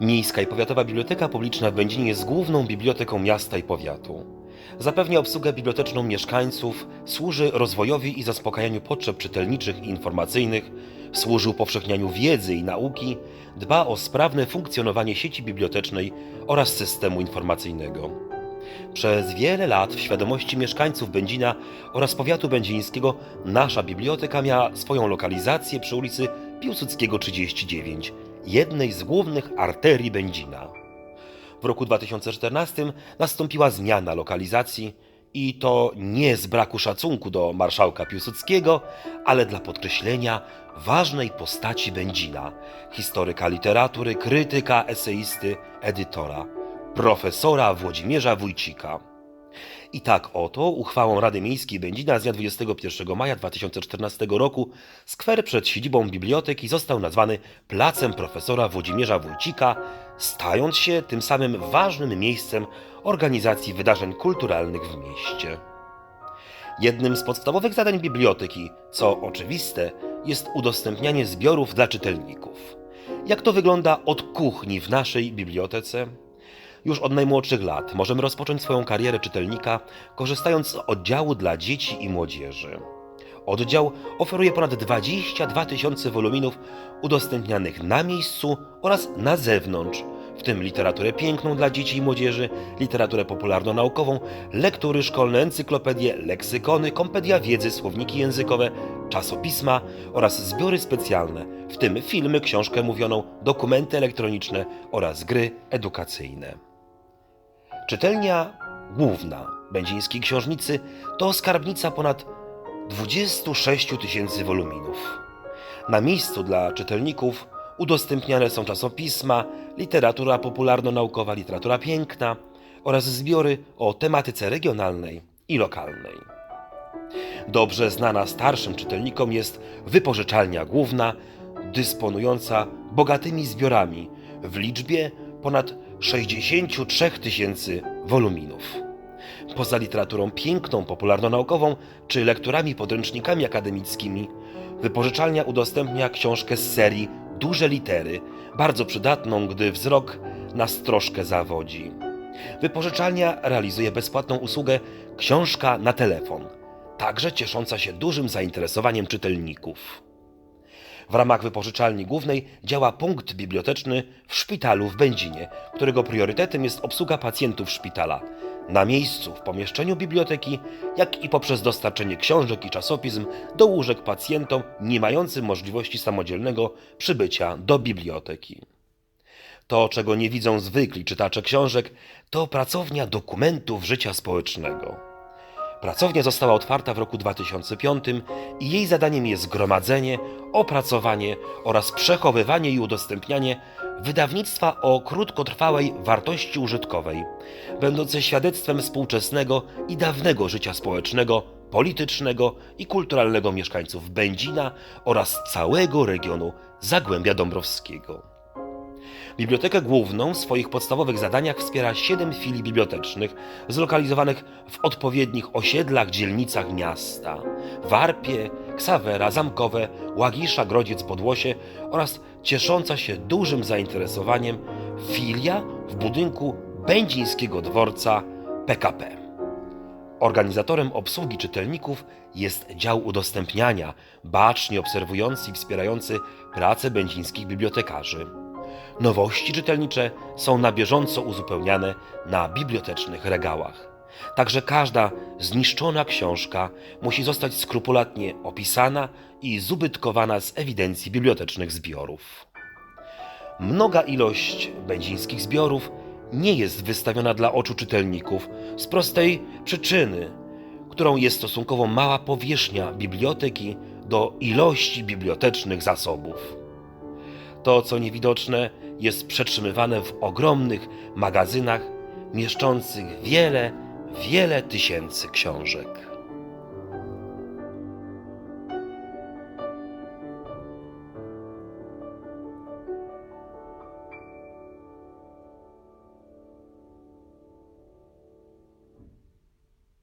Miejska i Powiatowa Biblioteka Publiczna w Będzinie jest główną biblioteką miasta i powiatu. Zapewnia obsługę biblioteczną mieszkańców, służy rozwojowi i zaspokajaniu potrzeb czytelniczych i informacyjnych, służy upowszechnianiu wiedzy i nauki, dba o sprawne funkcjonowanie sieci bibliotecznej oraz systemu informacyjnego. Przez wiele lat w świadomości mieszkańców Będzina oraz powiatu będzińskiego nasza biblioteka miała swoją lokalizację przy ulicy Piłsudskiego 39, jednej z głównych arterii Będzina. W roku 2014 nastąpiła zmiana lokalizacji i to nie z braku szacunku do marszałka Piłsudskiego, ale dla podkreślenia ważnej postaci Będzina, historyka literatury, krytyka, eseisty, edytora, profesora Włodzimierza Wójcika. I tak oto uchwałą Rady Miejskiej Będzina z dnia 21 maja 2014 roku skwer przed siedzibą biblioteki został nazwany Placem Profesora Włodzimierza Wójcika, stając się tym samym ważnym miejscem organizacji wydarzeń kulturalnych w mieście. Jednym z podstawowych zadań biblioteki, co oczywiste, jest udostępnianie zbiorów dla czytelników. Jak to wygląda od kuchni w naszej bibliotece? Już od najmłodszych lat możemy rozpocząć swoją karierę czytelnika, korzystając z oddziału dla dzieci i młodzieży. Oddział oferuje ponad 22 tysiące woluminów udostępnianych na miejscu oraz na zewnątrz, w tym literaturę piękną dla dzieci i młodzieży, literaturę popularno-naukową, lektury szkolne, encyklopedie, leksykony, kompedia wiedzy, słowniki językowe, czasopisma oraz zbiory specjalne, w tym filmy, książkę mówioną, dokumenty elektroniczne oraz gry edukacyjne. Czytelnia główna Będzińskiej Książnicy to skarbnica ponad 26 tysięcy woluminów. Na miejscu dla czytelników udostępniane są czasopisma, literatura popularno-naukowa, literatura piękna oraz zbiory o tematyce regionalnej i lokalnej. Dobrze znana starszym czytelnikom jest wypożyczalnia główna, dysponująca bogatymi zbiorami w liczbie ponad 63 tysięcy woluminów. Poza literaturą piękną, popularno-naukową czy lekturami podręcznikami akademickimi, wypożyczalnia udostępnia książkę z serii Duże litery, bardzo przydatną, gdy wzrok nas troszkę zawodzi. Wypożyczalnia realizuje bezpłatną usługę Książka na telefon, także ciesząca się dużym zainteresowaniem czytelników. W ramach wypożyczalni głównej działa punkt biblioteczny w szpitalu w Będzinie, którego priorytetem jest obsługa pacjentów szpitala na miejscu w pomieszczeniu biblioteki, jak i poprzez dostarczenie książek i czasopism do łóżek pacjentom nie mającym możliwości samodzielnego przybycia do biblioteki. To, czego nie widzą zwykli czytacze książek, to pracownia dokumentów życia społecznego. Pracownia została otwarta w roku 2005 i jej zadaniem jest gromadzenie, opracowanie oraz przechowywanie i udostępnianie wydawnictwa o krótkotrwałej wartości użytkowej, będące świadectwem współczesnego i dawnego życia społecznego, politycznego i kulturalnego mieszkańców Będzina oraz całego regionu Zagłębia Dąbrowskiego. Bibliotekę Główną w swoich podstawowych zadaniach wspiera siedem filii bibliotecznych zlokalizowanych w odpowiednich osiedlach, dzielnicach miasta. Warpie, Ksawera, Zamkowe, Łagisza, Grodziec, Podłosie oraz ciesząca się dużym zainteresowaniem filia w budynku Będzińskiego Dworca PKP. Organizatorem obsługi czytelników jest dział udostępniania, bacznie obserwujący i wspierający pracę będzińskich bibliotekarzy. Nowości czytelnicze są na bieżąco uzupełniane na bibliotecznych regałach. Także każda zniszczona książka musi zostać skrupulatnie opisana i zubytkowana z ewidencji bibliotecznych zbiorów. Mnoga ilość będzińskich zbiorów nie jest wystawiona dla oczu czytelników z prostej przyczyny, którą jest stosunkowo mała powierzchnia biblioteki do ilości bibliotecznych zasobów. To, co niewidoczne, jest przetrzymywane w ogromnych magazynach mieszczących wiele, wiele tysięcy książek.